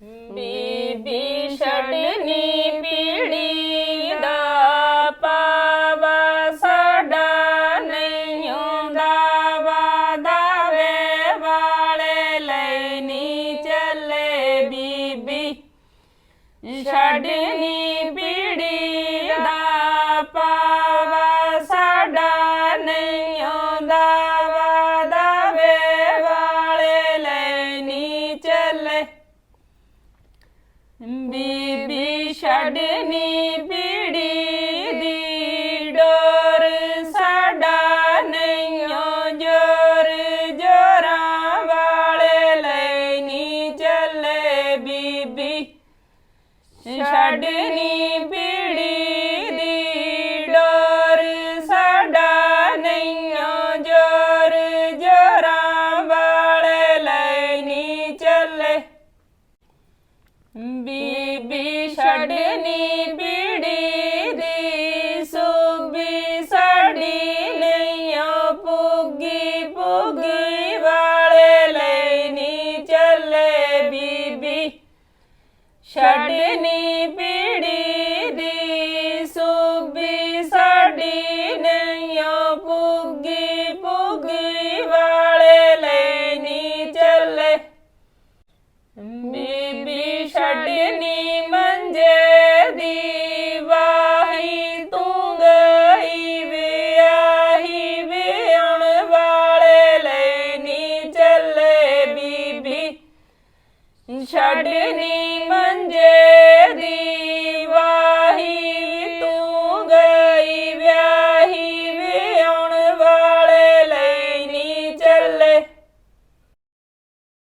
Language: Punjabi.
ਬੀਬੀ ਛੜਨੀ ਪੀੜੀ ਦਾ ਪਾਵਾ ਸਾਡਾ ਨਹੀਂ ਹੁੰਦਾ ਵਾਦਾ ਵੇ ਵਾਲੇ ਲੈਣੀ ਚੱਲੇ ਬੀਬੀ। ਛੜਨੀ ਬੀਬੀ ਛੜਨੀ ਪੀੜੀ ਦੀ ਡੋਰ ਸਾਡਾ ਨਹੀਂ ਜੋਰ ਜੋਰਾਂ ਵਾਲੇ ਲੈਣੀ ਚੱਲੇ ਬੀਬੀ। ਛੜਨੀ ਬੀਬੀ ਛੜਨੀ ਪੀੜੀ ਦੀ ਸੂਬੀ ਸਾਡੀ ਨਹੀਂ ਓ ਪੁੱਗੀ ਪੁੱਗੀ ਵਾਲੇ ਲੈਣੀ ਚੱਲੇ ਬੀਬੀ। ਛੜਨੀ ਪੀੜੀ ਬੀਬੀ ਮੰਜੇ ਦੀ।